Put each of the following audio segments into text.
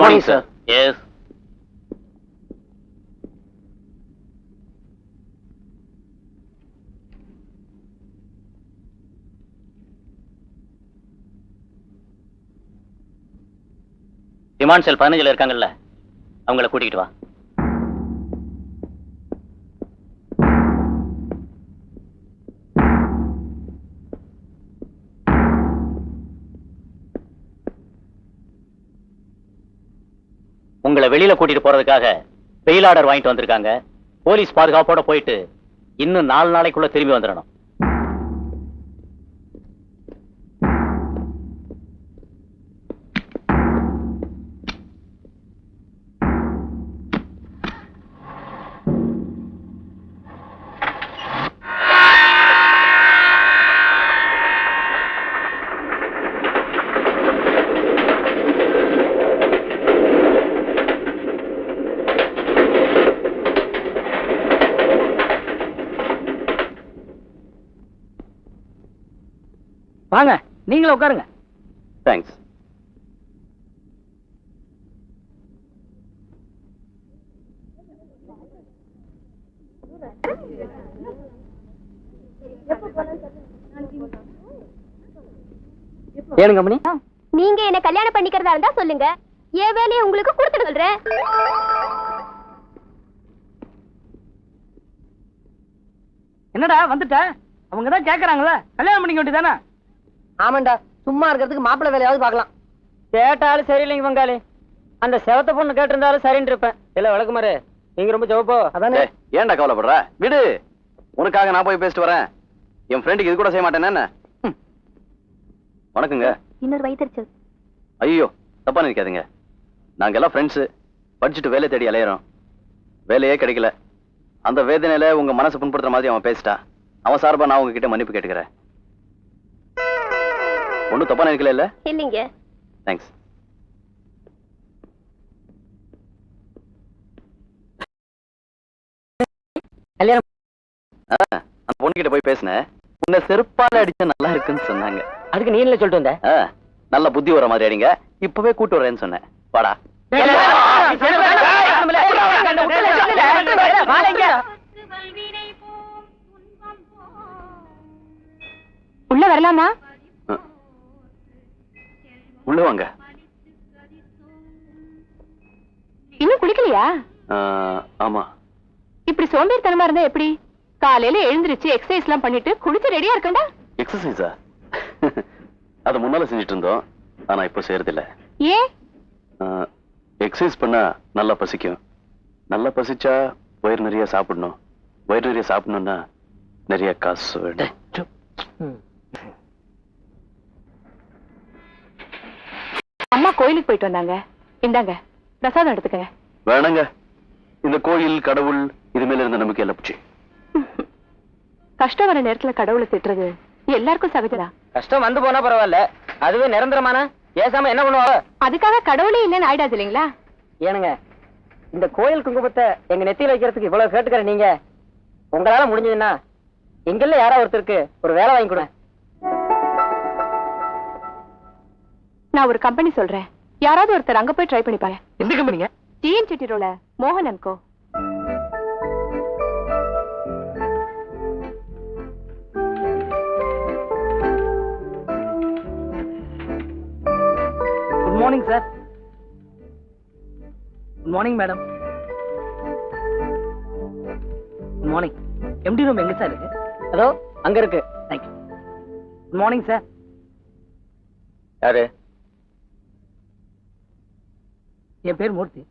Good morning sir yes demand cell பதினஞ்சுல இருக்காங்கல்ல அவங்கள கூட்டிகிட்டு வா. உங்களை வெளியில கூட்டிட்டு போறதுக்காக பெயில் ஆர்டர் வாங்கிட்டு வந்திருக்காங்க. போலீஸ் பாதுகாப்போட போயிட்டு இன்னும் நாலு நாளைக்குள்ள திரும்பி வந்துடணும். வாங்க நீங்களும் உட்காருங்க. தேங்க்ஸ் ஏனுங்க மணி நீங்க என்ன கல்யாணம் பண்ணிக்கிறதா இருந்தா சொல்லுங்க. என் வேலையை உங்களுக்கு கொடுத்துட்டு சொல்றேன். என்னடா வந்துட்ட? அவங்க தான் கேக்குறாங்களே. கல்யாணம் பண்ணிக்க வேண்டியதானே ஆமாண்டா சும்மா இருக்கிறதுக்கு மாப்பிள்ளை வேலையாவது பார்க்கலாம். கேட்டாலும் சரியில்லைங்க பங்காளி அந்த செவத்த பொண்ணு கேட்டிருந்தாலும் சரின்னு இருப்பேன். இல்ல விளக்குமாரு நீங்க ரொம்ப ஜோப்போ அதானே? ஏன்டா கவலைப்படுற? விடு. உனக்காக நான் போய் பேசிட்டு வரேன். என் ஃப்ரெண்டுக்கு இது கூட செய்ய மாட்டேன் என்ன. வணக்கங்க. இன்னொரு வயிற்றுச்சல். ஐயோ தப்பா நினைக்காதீங்க. நாங்க எல்லாம் ஃப்ரெண்ட்ஸு படிச்சுட்டு வேலை தேடி அலையிறோம். வேலையே கிடைக்கல. அந்த வேதனையில உங்க மனசை புண்படுத்துற மாதிரி அவன் பேசிட்டான் அவன் சார்பா நான் உங்ககிட்ட மன்னிப்பு கேட்டுக்கிறேன். ஒன்றும் தப்பா நினைக்கல இல்ல இல்லைங்க தேங்க்ஸ் கல்யாணம் அந்த பொண்ணுகிட்ட போய் பேசினேன் உன்னை செருப்பால அடிச்சா நல்லா இருக்குன்னு சொன்னாங்க அதுக்கு நீ என்ன சொல்லிட்டு வந்த நல்ல புத்தி வர மாதிரி அடிங்க இப்பவே கூட்டு வரேன்னு சொன்னேன் வாடா உள்ள வரலாமா. உள்ள வாங்க. இன்னும் குளிக்கலையா? ஆமா. இப்படி சோம்பேறித்தனமா இருந்தா எப்படி? காலையில எழுந்திருச்சு எக்ஸசைஸ் எல்லாம் பண்ணிட்டு குளிச்சு ரெடியா இருக்கண்டா எக்ஸசைஸா அது முன்னால செஞ்சுட்டு இருந்தோம். ஆனா இப்போ செய்யறதில்ல. ஏன் எக்ஸசைஸ் பண்ணா நல்லா பசிக்கும். நல்லா பசிச்சா வயிறு நிறைய சாப்பிடணும். வயிறு நிறைய சாப்பிடணும்னா நிறைய காசு வேணும். அம்மா கோயிலுக்கு போயிட்டு வந்தாங்க. இந்தாங்க பிரசாதம் எடுத்துக்கங்க. வேணாங்க. இந்த கோயில் கடவுள் இது மேல இருந்த நம்பிக்கை எல்லாம் போச்சு. கஷ்டம் வர நேரத்துல கடவுளை திட்டுறது எல்லாருக்கும் சகஜதான் கஷ்டம் வந்து போனா பரவாயில்ல. அதுவே நிரந்தரமான ஏசாம என்ன பண்ணுவா அதுக்காக கடவுளே இல்லைன்னு ஆயிடாது இல்லைங்களா ஏனுங்க இந்த கோயில் குங்குமத்தை எங்க நெத்தியில வைக்கிறதுக்கு இவ்வளவு கேட்டுக்கிற நீங்க உங்களால முடிஞ்சதுன்னா எங்கெல்ல யாரா ஒருத்தருக்கு ஒரு வேலை வாங்கி கொடுங்க. நான் ஒரு கம்பெனி சொல்றேன். யாராவது ஒருத்தர் அங்க போய் ட்ரை பண்ணி பாரு. எந்த கம்பெனிங்க ஜிஎன் செட்டிரோல மோகன் and co good morning sir good morning madam good morning MD room எங்க சார் இருக்கு? அதோ அங்க இருக்கு. தேங்க்யூ குட் மார்னிங் சார் யாரு? என் பேர் மூர்த்தி.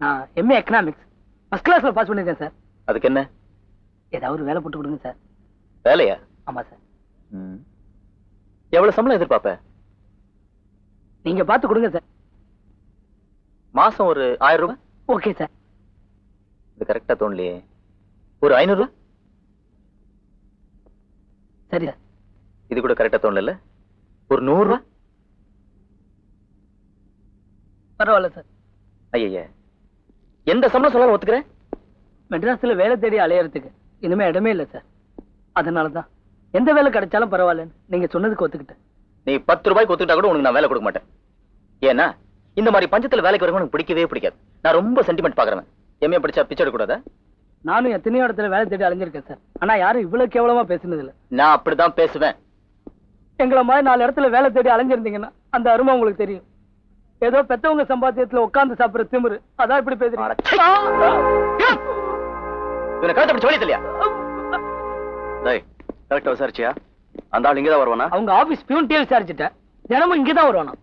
நான் எம்ஏ எக்கனாமிக்ஸ் ஃபர்ஸ்ட் கிளாஸ்ல பாஸ் பண்ணிருக்கேன் சார் அதுக்கு என்ன? ஏதாவது ஒரு வேலை போட்டு கொடுங்க சார் வேலையா? ஆமா சார் எவ்வளவு சம்பளம் எதிர்பார்ப்ப? நீங்க பார்த்து கொடுங்க சார் மாசம் ஒரு ஆயிரம் ரூபாய் ஓகே சார் இது கரெக்டா தோணலையே. ஒரு ஐநூறு ரூபாய் சரி சார் இது கூட கரெக்டா தோணல ஒரு நூறு ரூபாய் பரவாயில்ல சார். ஐயா எந்த சம்பளம் சொன்னாலும் ஒத்துக்கிறேன்? மெட்ராஸ்ல வேலை தேடி அலையறதுக்கு இனிமே இடமே இல்லை சார். அதனால தான் எந்த வேலை கிடைச்சாலும் பரவாயில்லன்னு நீங்க சொன்னதுக்கு ஒத்துக்கிட்டேன். நீ பத்து ரூபாய்க்கு ஒத்துக்கிட்டா கூட உனக்கு நான் வேலை கொடுக்க மாட்டேன். ஏன்னா இந்த மாதிரி பஞ்சத்துல வேலைக்கு வரவங்க எனக்கு பிடிக்கவே பிடிக்காது. நான் ரொம்ப சென்டிமெண்ட் பாக்குறேன் எம்ஏ படிச்சா பிச்சை எடுக்கூடாதா நானும் எத்தனையோ இடத்துல வேலை தேடி அலைஞ்சிருக்கேன் சார். ஆனா யாரும் இவ்வளவு கேவலமா பேசுனது இல்ல. நான் அப்படிதான் பேசுவேன். எங்களை மாதிரி நாலு இடத்துல வேலை தேடி அலைஞ்சிருந்தீங்கன்னா அந்த அருமை உங்களுக்கு தெரியும். ஏதோ பெத்தவங்க சம்பாத்தியத்துல உட்கார்ந்து சாப்பிடுற திமிரு. அதான் இப்படி பேசுறீங்க. இவனை கழுத்தை பிடிச்ச வழி இல்லையா? டேய் கரெக்டா விசாரிச்சியா? அந்த ஆள் இங்கதான் வருவானா? அவங்க ஆபீஸ் பியூன்ட்டே விசாரிச்சுட்டேன். தினமும் இங்கதான் வருவானா?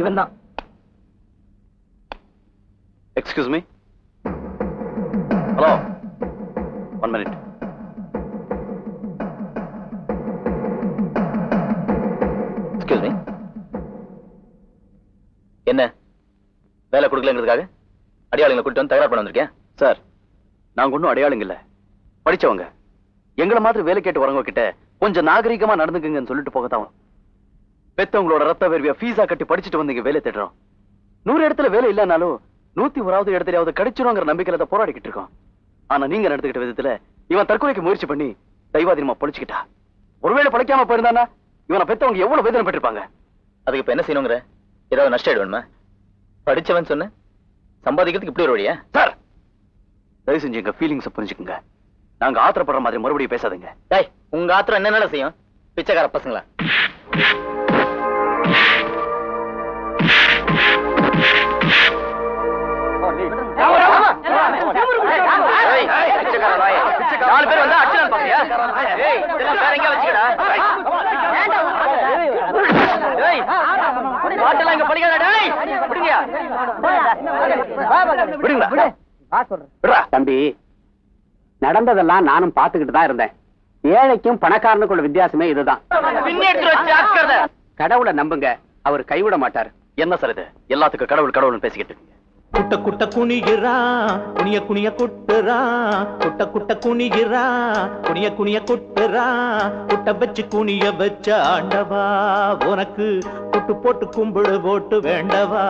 இவன் தான் excuse me hello one minute excuse me என்ன? வேலை கொடுக்கலங்கிறதுக்காக? அடியாளுங்களை கூட்டிட்டு வந்து தகராறு பண்ண வந்திருக்கேன்? சார். நாங்க ஒன்றும் அடையாளங்க இல்ல. படிச்சவங்க. எங்களை மாதிரி வேலை கேட்டு வரவங்க கிட்ட கொஞ்சம் நாகரிகமா நடந்துக்குங்கன்னு சொல்லிட்டு போகத்தான் பெத்தவங்களோட ரத்த வேர்வியா ஃபீஸா கட்டி படிச்சுட்டு வந்தீங்க வேலை தேடுறோம். நூறு இடத்துல வேலை இல்லைனாலும் நூத்தி ஓராவது இடத்துலயாவது கிடைச்சிருங்கிற நம்பிக்கையில போராடிக்கிட்டு இருக்கோம். ஆனா நீங்க நடந்துக்கிட்ட விதத்துல இவன் தற்கொலைக்கு முயற்சி பண்ணி தெய்வாதீனமா பொழிச்சுக்கிட்டா. ஒருவேளை பழைக்காம போயிருந்தானா இவனை பெத்தவங்க எவ்வளவு வேதனை பெற்றிருப்பாங்க? அதுக்கு இப்ப என்ன செய்யணுங்கிற? ஏதாவது நஷ்டம் ஆயிடுவேணுமா படிச்சவன் சொன்ன? சம்பாதிக்கிறதுக்கு இப்படி ஒரு வழியா? சார்! தயவு செஞ்சு எங்க ஃபீலிங்ஸ் புரிஞ்சுக்குங்க. நாங்க ஆத்திரப்படுற மாதிரி மறுபடியும் பேசாதீங்க. டேய் உங்க ஆத்திரம் என்னென்ன செய்யும்? பிச்சைக்கார பசங்களா? தம்பி நடந்ததெல்லாம் நானும் பார்த்துக்கிட்டு தான் இருந்தேன். ஏழைக்கும் பணக்காரனுக்குள்ள வித்தியாசமே இதுதான். கடவுளை நம்புங்க. அவர் கைவிட மாட்டார். என்ன சார் இது? எல்லாத்துக்கும் கடவுள் கடவுள்னு பேசிக்கிட்டு குட்ட குட்ட குனிகிறா குனிய குனிய குட்டுறா. குட்ட குட்ட குனிகிறா குனிய குனிய குட்டுறா. குட்ட வச்சு குனிய வச்ச ஆண்டவா உனக்கு குட்டு போட்டு கும்பிடு போட்டு வேண்டவா?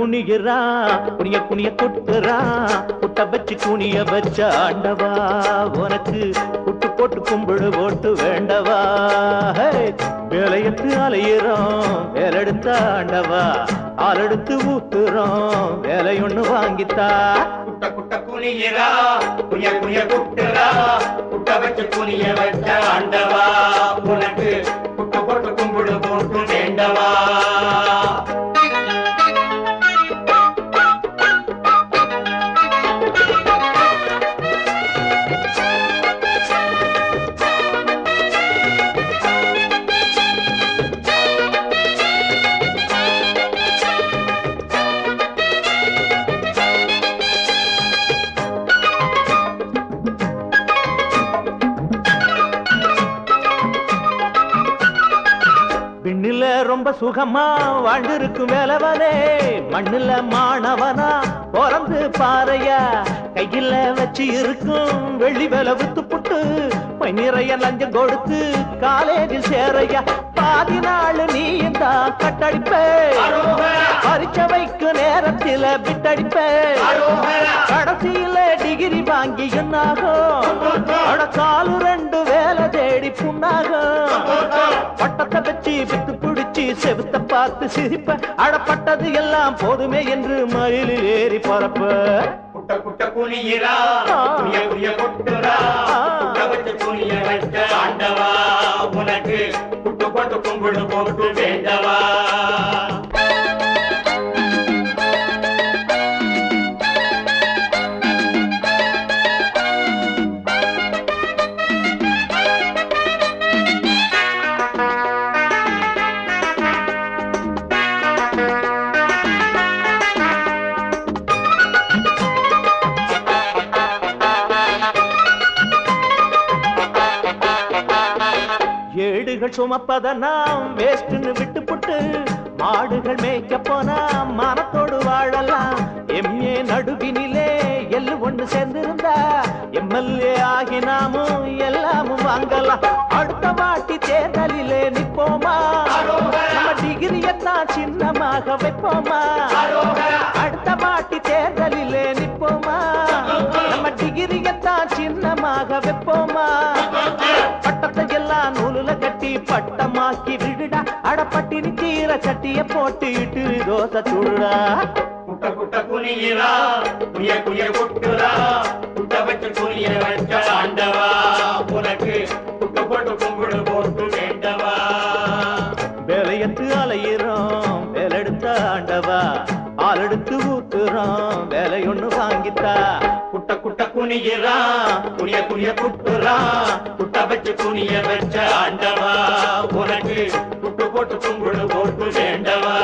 குனிகிறா குட்ட குனிய குனிய குட்டுறான் குட்ட வச்சு குனிய வச்ச ஆண்டவா உனக்கு குட்டு போட்டு கும்பிடு போட்டு வேண்டவா. வேலையத்து அலையிறோம் வேலெடுத்த ஆண்டவா ஆளெடுத்து ஊத்துறோம் வேலை ஒண்ணு வாங்கித்தா. குட்ட குட்ட குனியரா குனிய குனிய குட்டுறா குட்ட வச்சு குனிய வச்ச ஆண்டவா. உனக்கு குட்டு போட்டு கும்பிடு போட்டு வேண்டவா. ரொம்ப சுகமா வாழ்ந்திருக்கும் வேலவனே. மண்ணுல மாணவனா பிறந்து பாறையா. கையில வச்சு இருக்கும் வெள்ளி வேலை வித்து புட்டு மை நிறைய லஞ்சம் கொடுத்து காலேஜில் சேரையா. பாதி நாள் நீ தான் கட்டடிப்பே. பரிச்ச வைக்கும் நேரத்தில விட்டடிப்பே. கடைசியில டிகிரி வாங்கி என்னாகும்? அட காலு ரெண்டு வேலை தேடி புண்ணாகும். பட்டத்தை வச்சு வித்து செவுத்த பார்த்து சிரிப்ப அடப்பட்டது எல்லாம் போதுமே என்று மயிலில் ஏறி பரப்ப. குட்ட குட்ட குனியரா குனிய குனிய குட்டுறா குட்ட வச்சு ஆண்டவா உனக்கு குட்டு போட்டு கும்பிடு போட்டு வேண்டவா. இருக்கும் அப்பதான் வேஸ்ட்னு விட்டு புட்டு மாடுகள் மேய்க்க போனா மனத்தோடு வாழலாம். எம்ஏ நடுவினிலே எல்லு ஒண்ணு சேர்ந்திருந்தா எம்எல்ஏ ஆகி நாமும் எல்லாமும் வாங்கலாம். தேர்தலிலே நிற்போமா? நம்ம டிகிரியத்தான் சின்னமாக வைப்போமா? சட்டிய போட்டு இட்டு தோசை சுடுடா குட்ட குட்ட குனிகிறா குனிய குனிய குட்டுறா. குட்ட வச்சு குனிய வச்ச ஆண்டவா உனக்கு குட்டு போட்டு கும்பிடு போட்டு வேண்டவா. வேலையத்து அலையிறோம் வேலெடுத்த ஆண்டவா. ஆள் எடுத்து ஊத்துறோம் வேலை ஒண்ணு வாங்கித்தா. குட்ட குட்ட குனிகிறா குனிய குனிய குட்டுறா. குட்ட வச்சு குனிய வச்ச ஆண்டவா உனக்கு గుడ్డు పొట్టు కుంగుడు బొట్టు రెండవా